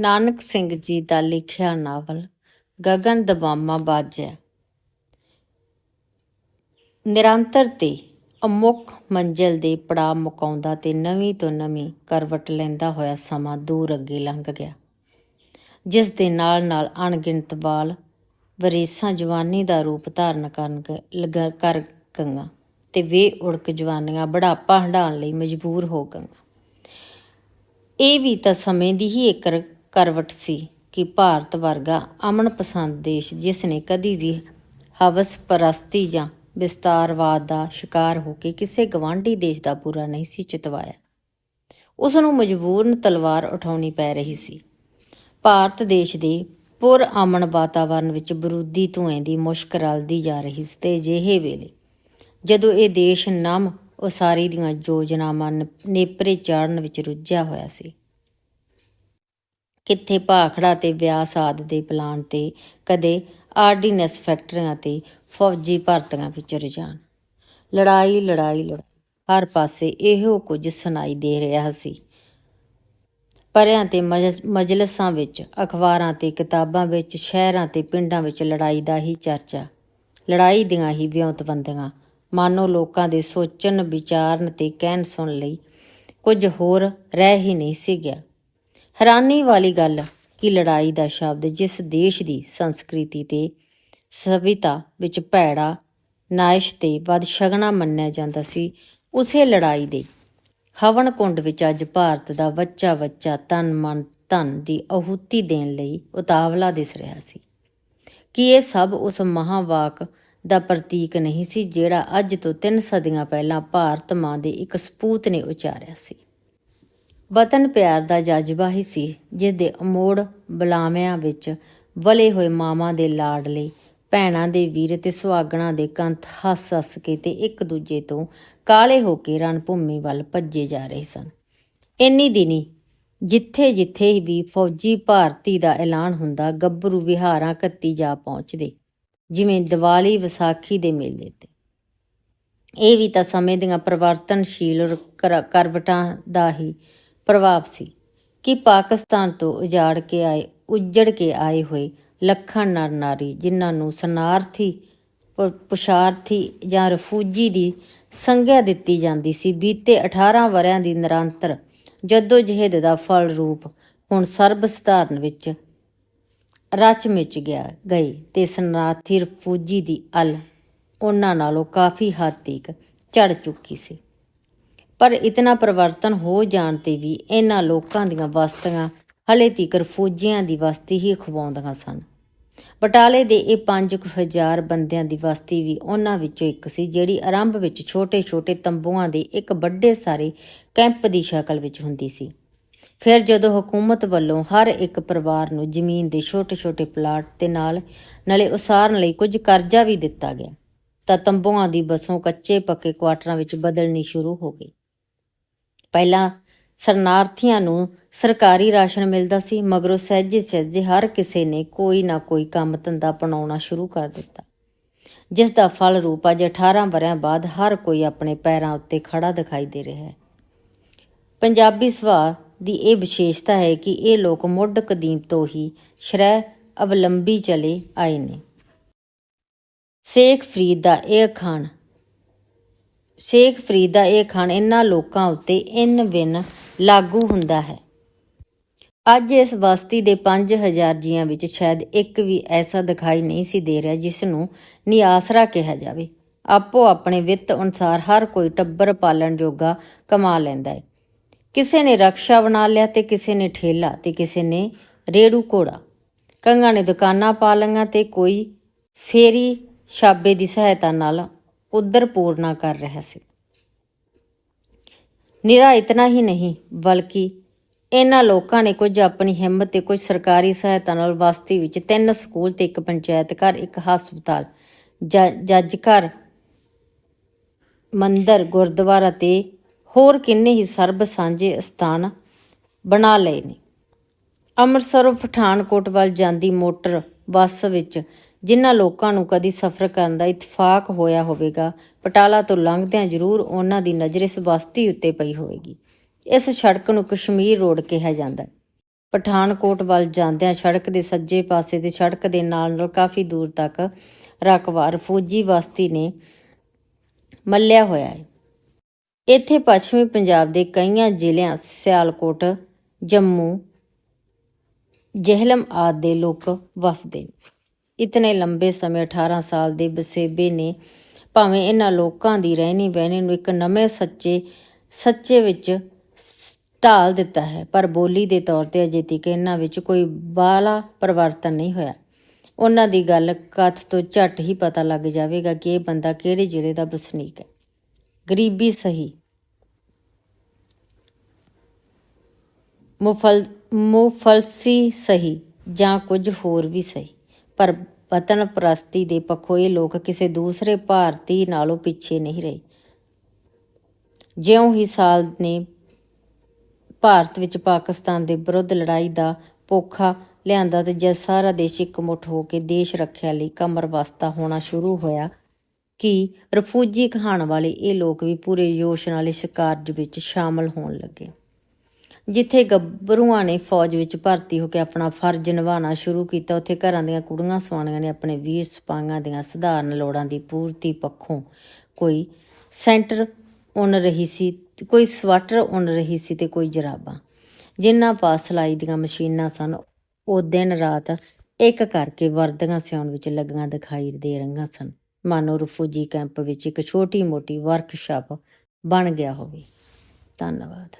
ਨਾਨਕ ਸਿੰਘ ਜੀ ਦਾ ਲਿਖਿਆ ਨਾਵਲ ਗਗਨ ਦਬਾਮਾ ਬਾਜਿਆ ਨਿਰੰਤਰ ਤੇ ਅਮੁੱਖ ਮੰਜ਼ਿਲ ਦੇ ਪੜਾਅ ਮੁਕਾਉਂਦਾ ਤੇ ਨਵੀਂ ਤੋਂ ਨਵੀਂ ਕਰਵਟ ਲੈਂਦਾ ਹੋਇਆ ਸਮਾਂ ਦੂਰ ਅੱਗੇ ਲੰਘ ਗਿਆ। ਜਿਸ ਦੇ ਨਾਲ ਨਾਲ ਅਣਗਿਣਤ ਬਾਲ, ਵਰੇਸਾਂ ਜਵਾਨੀ ਦਾ ਰੂਪ ਧਾਰਨ ਕਰਨ ਗ- ਲਗਾ, ਕਰ ਗਈਆਂ ਤੇ ਵੇ ਉੜਕ ਜਵਾਨੀਆਂ ਬੁਢਾਪਾ ਹੰਢਾਉਣ ਲਈ ਮਜਬੂਰ ਹੋ ਗੰਗਾ ਇਹ ਵੀ ਤਾਂ ਸਮੇਂ ਦੀ ਹੀ ਇੱਕ ਕਰਵਟ ਸੀ ਕਿ ਭਾਰਤ ਵਰਗਾ ਅਮਨ ਪਸੰਦ ਦੇਸ਼ ਜਿਸ ਨੇ ਕਦੀ ਵੀ ਹਵਸ ਪਰਸਤੀ ਜਾਂ ਵਿਸਤਾਰਵਾਦ ਦਾ ਸ਼ਿਕਾਰ ਹੋ ਕੇ ਕਿਸੇ ਗਵਾਂਢੀ ਦੇਸ਼ ਦਾ ਪੂਰਾ ਨਹੀਂ ਸੀ ਚਿਤਵਾਇਆ। ਉਸ ਨੂੰ ਮਜਬੂਰਨ ਤਲਵਾਰ ਉਠਾਉਣੀ ਪੈ ਰਹੀ ਸੀ। ਭਾਰਤ ਦੇਸ਼ ਦੇ ਪੁਰ ਅਮਨ ਵਾਤਾਵਰਣ ਵਿੱਚ ਬਰੂਦੀ ਧੂਏ ਦੀ ਮੁਸ਼ਕ ਰਲਦੀ ਜਾ ਰਹੀ ਸੀ ਤੇ ਜਿਹੇ ਵੇਲੇ ਜਦੋਂ ਇਹ ਦੇਸ਼ ਨਮ ਉਸਾਰੀ ਦੀਆਂ ਯੋਜਨਾਵਾਂ ਨੇਪਰੇ ਚਾੜਨ ਵਿੱਚ ਰੁੱਝਿਆ ਹੋਇਆ ਸੀ ਕਿੱਥੇ ਭਾਖੜਾ ਤੇ ਵਿਆਸ ਆਦ ਦੇ ਪਲਾਨ ਤੇ, ਕਦੇ ਆਰਡੀਨੈਂਸ ਫੈਕਟਰੀਆਂ ਤੇ ਫੌਜੀ ਭਰਤੀਆਂ ਵਿੱਚ ਰੁਝਾਨ। ਲੜਾਈ ਲੜਾਈ ਲੜਾਈ, ਹਰ ਪਾਸੇ ਇਹੋ ਕੁਝ ਸੁਣਾਈ ਦੇ ਰਿਹਾ ਸੀ। ਪਰਿਆਂ ਤੇ ਮਜ- ਮਜਲਿਸਾਂ ਵਿੱਚ, ਅਖਬਾਰਾਂ ਤੇ, ਕਿਤਾਬਾਂ ਵਿੱਚ, ਸ਼ਹਿਰਾਂ ਤੇ, ਪਿੰਡਾਂ ਵਿੱਚ ਲੜਾਈ ਦਾ ਹੀ ਚਰਚਾ। ਲੜਾਈ ਦੀਆਂ ਹੀ ਵਿਉਂਤਬੰਦੀਆਂ ਮਾਨੋ ਲੋਕਾਂ ਦੇ ਸੋਚਣ, ਵਿਚਾਰਨ ਤੇ ਕਹਿਣ ਸੁਣ ਲਈ ਕੁਝ ਹੋਰ ਰਹਿ ਹੀ ਨਹੀਂ ਸੀ ਗਿਆ। ਹੈਰਾਨੀ ਵਾਲੀ ਗੱਲ ਕਿ ਲੜਾਈ ਦਾ ਸ਼ਬਦ ਜਿਸ ਦੇਸ਼ ਦੀ ਸੰਸਕ੍ਰਿਤੀ ਤੇ ਸਭਿਤਾ ਵਿੱਚ ਭੈੜਾ, ਨਾਇਸ਼ ਤੇ ਬਦਸ਼ਗਨਾ ਮੰਨਿਆ ਜਾਂਦਾ ਸੀ, ਉਸੇ ਲੜਾਈ ਦੇ ਹਵਨ ਕੁੰਡ ਵਿੱਚ ਅੱਜ ਭਾਰਤ ਦਾ ਬੱਚਾ ਬੱਚਾ ਤਨ ਮਨ ਧਨ ਦੀ ਆਹੂਤੀ ਦੇਣ ਲਈ ਉਤਾਵਲਾ ਦਿਸ ਰਿਹਾ ਸੀ। ਕਿ ਇਹ ਸਭ ਉਸ ਮਹਾਵਾਕ ਦਾ ਪ੍ਰਤੀਕ ਨਹੀਂ ਸੀ ਜਿਹੜਾ ਅੱਜ ਤੋਂ 3 ਸਦੀਆਂ ਪਹਿਲਾਂ ਭਾਰਤ ਮਾਂ ਦੇ ਇੱਕ ਸਪੂਤ ਨੇ ਉਚਾਰਿਆ ਸੀ? ਵਤਨ ਪਿਆਰ ਦਾ ਜਜ਼ਬਾ ਹੀ ਸੀ ਜਿਸ ਦੇ ਅਮੋੜ ਬਲਾਵਿਆਂ ਵਿੱਚ ਵਲੇ ਹੋਏ ਮਾਵਾਂ ਦੇ ਲਾਡ ਲਈ, ਭੈਣਾਂ ਦੇ ਵੀਰ ਤੇ ਸੁਹਾਗਣਾ ਦੇ ਕੰਥ ਹੱਸ ਹੱਸ ਕੇ ਤੇ ਇੱਕ ਦੂਜੇ ਤੋਂ ਕਾਲੇ ਹੋ ਕੇ ਰਣ ਭੂਮੀ ਵੱਲ ਭੱਜੇ ਜਾ ਰਹੇ ਸਨ। ਇੰਨੀ ਦਿਨੀ ਜਿੱਥੇ ਜਿੱਥੇ ਵੀ ਫੌਜੀ ਭਾਰਤੀ ਦਾ ਐਲਾਨ ਹੁੰਦਾ, ਗੱਭਰੂ ਵਿਹਾਰਾਂ ਕੱਤੀ ਜਾ ਪਹੁੰਚਦੇ, ਜਿਵੇਂ ਦੀਵਾਲੀ ਵਿਸਾਖੀ ਦੇ ਮੇਲੇ ਤੇ। ਇਹ ਵੀ ਤਾਂ ਸਮੇਂ ਦੀਆਂ ਪਰਿਵਰਤਨਸ਼ੀਲ ਕਰਵਟਾਂ ਦਾ ਹੀ ਪ੍ਰਭਾਵ ਸੀ ਕਿ ਪਾਕਿਸਤਾਨ ਤੋਂ ਉਜਾੜ ਕੇ ਆਏ, ਉੱਜੜ ਕੇ ਆਏ ਹੋਏ ਲੱਖਾਂ ਨਰ ਨਾਰੀ ਜਿਨ੍ਹਾਂ ਨੂੰ ਸਨਾਰਥੀ, ਪ- ਪੁਸ਼ਾਰਥੀ ਜਾਂ ਰਫੂਜੀ ਦੀ ਸੰਗਿਆ ਦਿੱਤੀ ਜਾਂਦੀ ਸੀ, ਬੀਤੇ 18 ਵਰਿਆਂ ਦੀ ਨਿਰੰਤਰ ਜੱਦੋ ਜਹਿਦ ਦਾ ਫਲ ਰੂਪ ਹੁਣ ਸਰਬ ਸਧਾਰਨ ਵਿੱਚ ਰਚ ਮਿਚ ਗਿਆ ਗਈ ਤੇ ਸ਼ਨਾਰਥੀ ਰਫੂਜੀ ਦੀ ਅਲ ਉਹਨਾਂ ਨਾਲੋਂ ਕਾਫੀ ਹੱਦ ਤੱਕ ਚੜ ਚੁੱਕੀ ਸੀ। ਪਰ ਇਤਨਾ ਪਰਿਵਰਤਨ ਹੋ ਜਾਣ ਤੇ ਵੀ ਇਹਨਾਂ ਲੋਕਾਂ ਦੀਆਂ ਬਸਤੀਆਂ ਹਲੇ ਤੀਕਰ ਫੌਜੀਆਂ ਦੀ ਵਸਤੀ ਹੀ ਖਵਾਉਂਦੀਆਂ ਸਨ। ਬਟਾਲੇ ਦੇ ਇਹ 5000 ਬੰਦਿਆਂ ਦੀ ਵਸਤੀ ਵੀ ਉਹਨਾਂ ਵਿੱਚੋਂ ਇੱਕ ਸੀ, ਜਿਹੜੀ ਆਰੰਭ ਵਿੱਚ ਛੋਟੇ-ਛੋਟੇ ਤੰਬੂਆਂ ਦੇ ਇੱਕ ਵੱਡੇ ਸਾਰੇ ਕੈਂਪ ਦੀ ਸ਼ਕਲ ਵਿੱਚ ਹੁੰਦੀ ਸੀ। ਫਿਰ ਜਦੋਂ ਹਕੂਮਤ ਵੱਲੋਂ ਹਰ ਇੱਕ ਪਰਿਵਾਰ ਨੂੰ ਜ਼ਮੀਨ ਦੇ ਛੋਟੇ-ਛੋਟੇ ਪਲਾਟ ਤੇ ਨਾਲ ਨਾਲੇ ਉਸਾਰਨ ਲਈ ਕੁਝ ਕਰਜ਼ਾ ਵੀ ਦਿੱਤਾ ਗਿਆ, ਤਾਂ ਤੰਬੂਆਂ ਦੀ ਬਸੋਂ ਕੱਚੇ ਪੱਕੇ ਕੁਆਟਰਾਂ ਵਿੱਚ ਬਦਲਣੀ ਸ਼ੁਰੂ ਹੋ ਗਈ। ਪਹਿਲਾਂ ਸਰਨਾਰਥੀਆਂ ਨੂੰ ਸਰਕਾਰੀ ਰਾਸ਼ਨ ਮਿਲਦਾ ਸੀ, ਮਗਰੋਂ ਸਹਿਜੇ ਸਹਿਜੇ ਹਰ ਕਿਸੇ ਨੇ ਕੋਈ ਨਾ ਕੋਈ ਕੰਮ ਧੰਦਾ ਅਪਣਾਉਣਾ ਸ਼ੁਰੂ ਕਰ ਦਿੱਤਾ। ਜਿਸ ਦਾ ਫਲ ਰੂਪ ਅੱਜ 18 ਵਰਿਆਂ ਬਾਅਦ ਹਰ ਕੋਈ ਆਪਣੇ ਪੈਰਾਂ ਉੱਤੇ ਖੜਾ ਦਿਖਾਈ ਦੇ ਰਿਹਾ ਹੈ। ਪੰਜਾਬੀ ਸੁਭਾਅ ਦੀ ਇਹ ਵਿਸ਼ੇਸ਼ਤਾ ਹੈ ਕਿ ਇਹ ਲੋਕ ਮੁੱਢ ਕਦੀਮ ਤੋਂ ਹੀ ਸ਼ਰੈ ਅਵਲੰਬੀ ਚਲੇ ਆਏ ਨੇ। ਸ਼ੇਖ ਫਰੀਦ ਦਾ ਇਹ ਖਾਨ ਸ਼ੇਖ ਫਰੀਦ ਦਾ ਇਹ ਖਾਨ ਇਹਨਾਂ ਲੋਕਾਂ ਉੱਤੇ ਇਨ ਵਿਨ ਲਾਗੂ ਹੁੰਦਾ ਹੈ। ਅੱਜ ਇਸ ਬਸਤੀ ਦੇ 5000 ਜੀਆਂ ਵਿੱਚ ਸ਼ਾਇਦ ਇੱਕ ਵੀ ਐਸਾ ਦਿਖਾਈ ਨਹੀਂ ਸੀ ਦੇ ਰਿਹਾ ਜਿਸ ਨੂੰ ਨਿਆਸਰਾ ਕਿਹਾ ਜਾਵੇ। ਆਪੋ ਆਪਣੇ ਵਿੱਤ ਅਨੁਸਾਰ ਹਰ ਕੋਈ ਟੱਬਰ ਪਾਲਣ ਜੋਗਾ ਕਮਾ ਲੈਂਦਾ ਹੈ। ਕਿਸੇ ਨੇ ਰਕਸ਼ਾ ਬਣਾ ਲਿਆ ਤੇ ਕਿਸੇ ਨੇ ਠੇਲਾ ਤੇ ਕਿਸੇ ਨੇ ਰੇੜੂ ਘੋੜਾ। ਕੰਗਾਂ ਨੇ ਦੁਕਾਨਾਂ ਪਾ ਲਈਆਂ ਤੇ ਕੋਈ ਫੇਰੀ ਛਾਬੇ ਦੀ ਸਹਾਇਤਾ ਨਾਲ ਉਧਰ ਪੂਰਨਾ ਕਰ ਰਿਹਾ ਸੀ। ਨਿਰਾ ਇਤਨਾ ਹੀ ਨਹੀਂ, ਬਲਕਿ ਇਹਨਾਂ ਲੋਕਾਂ ਨੇ ਕੁਝ ਆਪਣੀ ਹਿੰਮਤ ਤੇ ਕੁਝ ਸਰਕਾਰੀ ਸਹਾਇਤਾ ਨਾਲ ਬਸਤੀ ਵਿੱਚ ਤਿੰਨ ਸਕੂਲ ਤੇ ਇੱਕ ਪੰਚਾਇਤ ਘਰ, ਇੱਕ ਹਸਪਤਾਲ, ਜ- ਜੱਜ ਘਰ, ਮੰਦਰ, ਗੁਰਦੁਆਰਾ ਤੇ ਹੋਰ ਕਿੰਨੇ ਹੀ ਸਰਬ ਸਾਂਝੇ ਸਥਾਨ ਬਣਾ ਲਏ ਨੇ। ਅੰਮ੍ਰਿਤਸਰੋਂ ਪਠਾਨਕੋਟ ਵੱਲ ਜਾਂਦੀ ਮੋਟਰ ਬੱਸ ਵਿੱਚ ਜਿਨ੍ਹਾਂ ਲੋਕਾਂ ਨੂੰ ਕਦੀ ਸਫ਼ਰ ਕਰਨ ਦਾ ਇਤਫਾਕ ਹੋਇਆ ਹੋਵੇਗਾ, ਪਟਾਲਾ ਤੋਂ ਲੰਘਦਿਆਂ ਜ਼ਰੂਰ ਉਹਨਾਂ ਦੀ ਨਜ਼ਰ ਇਸ ਬਸਤੀ ਉੱਤੇ ਪਈ ਹੋਵੇਗੀ। ਇਸ ਸੜਕ ਨੂੰ ਕਸ਼ਮੀਰ ਰੋਡ ਕਿਹਾ ਜਾਂਦਾ ਹੈ। ਪਠਾਨਕੋਟ ਵੱਲ ਜਾਂਦਿਆਂ ਸੜਕ ਦੇ ਸੱਜੇ ਪਾਸੇ ਤੇ ਸੜਕ ਦੇ ਨਾਲ ਨਾਲ ਕਾਫੀ ਦੂਰ ਤੱਕ ਰਕਵਾਰ ਫੌਜੀ ਬਸਤੀ ਨੇ ਮੱਲਿਆ ਹੋਇਆ ਹੈ। ਇੱਥੇ ਪੱਛਮੀ ਪੰਜਾਬ ਦੇ ਕਈਆਂ ਜ਼ਿਲ੍ਹਿਆਂ ਸਿਆਲਕੋਟ, ਜੰਮੂ, ਜਹਿਲਮ ਆਦਿ ਦੇ ਲੋਕ ਵਸਦੇ ਨੇ। ਇਤਨੇ ਲੰਬੇ ਸਮੇਂ 18 ਸਾਲ ਦੇ ਬਸੇਬੇ ਨੇ ਭਾਵੇਂ ਇਹਨਾਂ ਲੋਕਾਂ ਦੀ ਰਹਿਣੀ ਬਹਿਣੀ ਨੂੰ ਇੱਕ ਨਵੇਂ ਸੱਚੇ ਸੱਚੇ ਵਿੱਚ ਸ- ਢਾਲ ਦਿੱਤਾ ਹੈ, ਪਰ ਬੋਲੀ ਦੇ ਤੌਰ ਤੇ ਅਜੇ ਤੱਕ ਇਹਨਾਂ ਵਿੱਚ ਕੋਈ ਬਾਲਾ ਪਰਿਵਰਤਨ ਨਹੀਂ ਹੋਇਆ। ਉਹਨਾਂ ਦੀ ਗੱਲ ਕਥ ਤੋਂ ਝੱਟ ਹੀ ਪਤਾ ਲੱਗ ਜਾਵੇਗਾ ਕਿ ਇਹ ਬੰਦਾ ਕਿਹੜੇ ਜ਼ਿਲ੍ਹੇ ਦਾ ਵਸਨੀਕ ਹੈ। ਗਰੀਬੀ ਸਹੀ। ਮੁਫਲ, ਮੁਫਲਸੀ ਸਹੀ ਜਾਂ ਕੁਝ ਹੋਰ ਵੀ ਸਹੀ। ਪਰ ਵਤਨ ਪ੍ਰਸਤੀ ਦੇ ਪੱਖੋਂ ਇਹ ਲੋਕ ਕਿਸੇ ਦੂਸਰੇ ਭਾਰਤੀ ਨਾਲੋਂ ਪਿੱਛੇ ਨਹੀਂ ਰਹੇ। ਜਿਉਂ ਹੀ ਸਾਲ ਨੇ ਭਾਰਤ ਵਿੱਚ ਪਾਕਿਸਤਾਨ ਦੇ ਵਿਰੁੱਧ ਲੜਾਈ ਦਾ ਪੋਖਾ ਲਿਆਂਦਾ ਤੇ ਜਦ ਸਾਰਾ ਦੇਸ਼ ਇਕਮੁੱਠ ਹੋ ਕੇ ਦੇਸ਼ ਰੱਖਿਆ ਲਈ ਕਮਰ ਵਸਤਾ ਹੋਣਾ ਸ਼ੁਰੂ ਹੋਇਆ ਕਿ ਰਫੂਜੀ ਕਹਾਣ ਵਾਲੇ ਇਹ ਲੋਕ ਵੀ ਪੂਰੇ ਜੋਸ਼ ਨਾਲ ਇਸ ਕਾਰਜ ਵਿੱਚ ਸ਼ਾਮਲ ਹੋਣ ਲੱਗੇ। ਜਿੱਥੇ ਗੱਭਰੂਆਂ ਨੇ ਫੌਜ ਵਿੱਚ ਭਰਤੀ ਹੋ ਕੇ ਆਪਣਾ ਫਰਜ਼ ਨਿਭਾਉਣਾ ਸ਼ੁਰੂ ਕੀਤਾ, ਉੱਥੇ ਘਰਾਂ ਦੀਆਂ ਕੁੜੀਆਂ ਸਵਾਣੀਆਂ ਨੇ, ਆਪਣੇ ਵੀਰ ਸਿਪਾਹੀਆਂ ਦੀਆਂ ਸਧਾਰਨ ਲੋੜਾਂ ਦੀ ਪੂਰਤੀ ਪੱਖੋਂ। ਕੋਈ ਸੈਂਟਰ ਉਨ ਰਹੀ ਸੀ, ਕੋਈ ਸਵੈਟਰ ਉਨ ਰਹੀ ਸੀ ਤੇ ਕੋਈ ਜਰਾਬਾਂ। ਜਿਨ੍ਹਾਂ ਪਾਸ ਸਿਲਾਈ ਦੀਆਂ ਮਸ਼ੀਨਾਂ ਸਨ, ਉਹ ਦਿਨ ਰਾਤ ਇੱਕ ਕਰਕੇ ਵਰਦੀਆਂ ਸਿਉਣ ਵਿੱਚ ਲੱਗੀਆਂ ਦਿਖਾਈ ਦੇ ਰਹੀਆਂ ਸਨ। ਮਾਨੋ ਰਫੂਜੀ ਕੈਂਪ ਵਿੱਚ ਇੱਕ ਛੋਟੀ ਮੋਟੀ ਵਰਕਸ਼ਾਪ ਬਣ ਗਿਆ ਹੋਵੇ। ਧੰਨਵਾਦ।